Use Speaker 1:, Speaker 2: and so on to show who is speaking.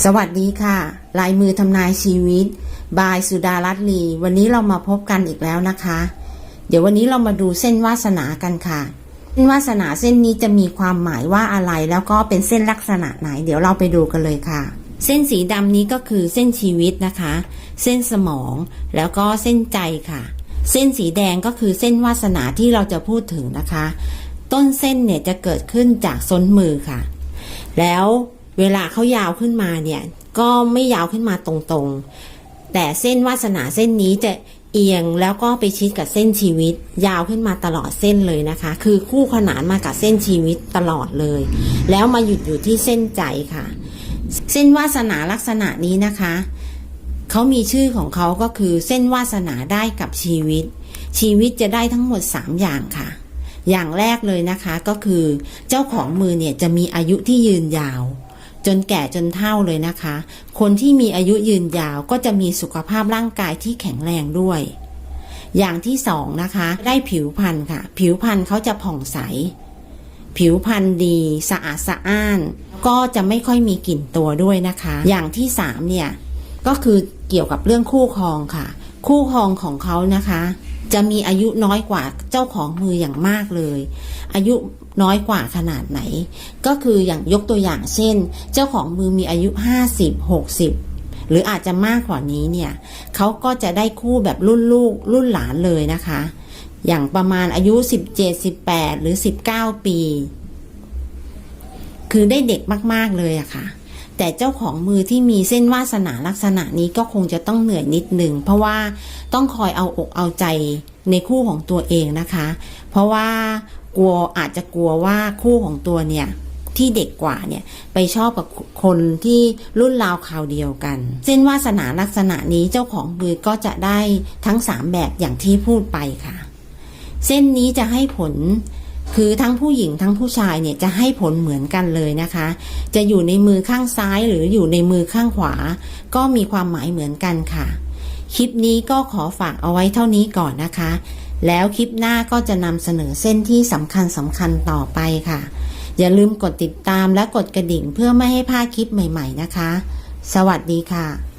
Speaker 1: สวัสดีค่ะ ลายมือทำนายชีวิต บายสุดารัตน์ลี วันนี้เรามาพบกันอีกแล้วนะคะ เดี๋ยววันนี้เรามาดูเส้นวาสนากันค่ะ เส้นวาสนาเส้นนี้จะมีความหมายว่าอะไร แล้วก็เป็นเส้นลักษณะไหน เดี๋ยวเราไปดูกันเลยค่ะ เส้นสีดำนี้ก็คือเส้นชีวิตนะคะ เส้นสมอง แล้วก็เส้นใจค่ะ เส้นสีแดงก็คือเส้นวาสนาที่เราจะพูดถึงนะคะ ต้นเส้นเนี่ยจะเกิดขึ้นจากส้นมือค่ะ แล้ว เวลาเขายาวขึ้นมาเนี่ยก็ไม่ยาวขึ้นมาตรงๆ แต่เส้นวาสนาเส้นนี้จะเอียงแล้วก็ไปชิดกับเส้นชีวิต ยาวขึ้นมาตลอดเส้นเลยนะคะ คือคู่ขนานมากับเส้นชีวิตตลอดเลย แล้วมาหยุดอยู่ที่เส้นใจค่ะ เส้นวาสนาลักษณะนี้นะคะเขามีชื่อของเขาก็คือเส้นวาสนาได้กับชีวิต ชีวิตจะได้ทั้งหมด 3 อย่างค่ะ อย่างแรกเลยนะคะก็คือเจ้าของมือเนี่ยจะมีอายุที่ยืนยาว จนแก่จนเฒ่าเลยนะคะ คนที่มีอายุยืนยาวก็จะมีสุขภาพร่างกายที่แข็งแรงด้วย อย่างที่สองนะคะ ได้ผิวพรรณค่ะ ผิวพรรณเขาจะผ่องใส ผิวพรรณดีสะอาดสะอ้าน ก็จะไม่ค่อยมีกลิ่นตัวด้วยนะคะ อย่างที่สามเนี่ย ก็คือเกี่ยวกับเรื่องคู่ครองค่ะ คู่ครองของเขานะคะ จะมีอายุน้อยกว่าเจ้าของมืออย่างมากเลย อายุน้อยกว่าขนาดไหน ก็คืออย่างยกตัวอย่างเช่น เจ้าของมือมีอายุ 50 60 หรืออาจจะมากกว่านี้เนี่ยเขาก็จะได้คู่แบบรุ่นลูกรุ่นหลานเลยนะคะ อย่างประมาณอายุ 17 18 หรือ 19 ปี คือได้เด็กมาก ๆ เลยอะค่ะ แต่เจ้าของมือที่มีเส้นวาสนาลักษณะนี้ก็คงจะต้องเหนื่อยนิดหนึ่งเพราะว่าต้องคอยเอาอกเอาใจในคู่ของตัวเองนะคะ เพราะว่ากลัวอาจจะกลัวว่าคู่ของตัวเนี่ยที่เด็กกว่าเนี่ยไปชอบกับคนที่รุ่นราวคราวเดียวกัน เส้นวาสนาลักษณะนี้เจ้าของมือก็จะได้ทั้งสามแบบอย่างที่พูดไปค่ะ เส้นนี้จะให้ผล คือทั้งผู้หญิงทั้งผู้ชายเนี่ยจะให้ผลเหมือนกันเลยนะคะ จะอยู่ในมือข้างซ้ายหรืออยู่ในมือข้างขวา ก็มีความหมายเหมือนกันค่ะ คลิปนี้ก็ขอฝากเอาไว้เท่านี้ก่อนนะคะ แล้วคลิปหน้าก็จะนำเสนอเส้นที่สำคัญสำคัญต่อไปค่ะ อย่าลืมกดติดตามและกดกระดิ่งเพื่อไม่ให้พลาดคลิปใหม่ ๆ นะคะ สวัสดีค่ะ